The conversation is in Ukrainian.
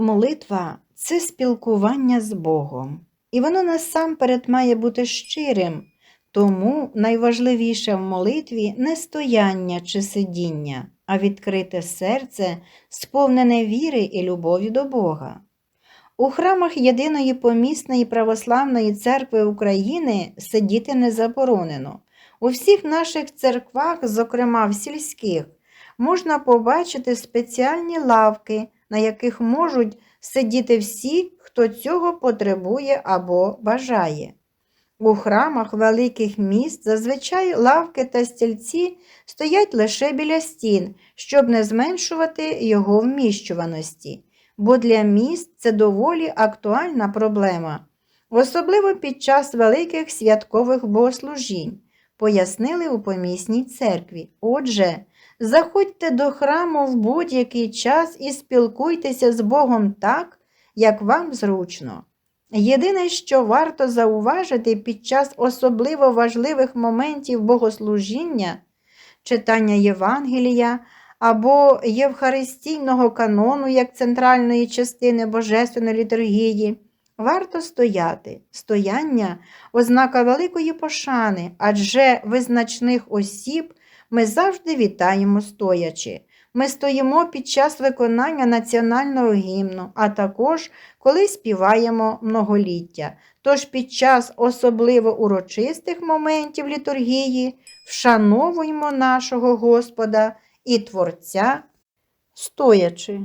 Молитва це спілкування з Богом, і воно насамперед має бути щирим, тому найважливіше в молитві не стояння чи сидіння, а відкрите серце, сповнене віри і любові до Бога. У храмах Єдиної помісної православної церкви України сидіти не заборонено. У всіх наших церквах, зокрема в сільських, можна побачити спеціальні лавки, на яких можуть сидіти всі, хто цього потребує або бажає. У храмах великих міст зазвичай лавки та стільці стоять лише біля стін, щоб не зменшувати його вміщуваності, бо для міст це доволі актуальна проблема, особливо під час великих святкових богослужінь, пояснили у помісній церкві. Отже, заходьте до храму в будь-який час і спілкуйтеся з Богом так, як вам зручно. Єдине, що варто зауважити під час особливо важливих моментів богослужіння, читання Євангелія або Євхаристійного канону як центральної частини Божественної літургії, варто стояти. Стояння ознака великої пошани, адже визначних осіб ми завжди вітаємо стоячи. Ми стоїмо під час виконання національного гімну, а також коли співаємо многоліття. Тож під час особливо урочистих моментів літургії вшановуємо нашого Господа і Творця стоячи.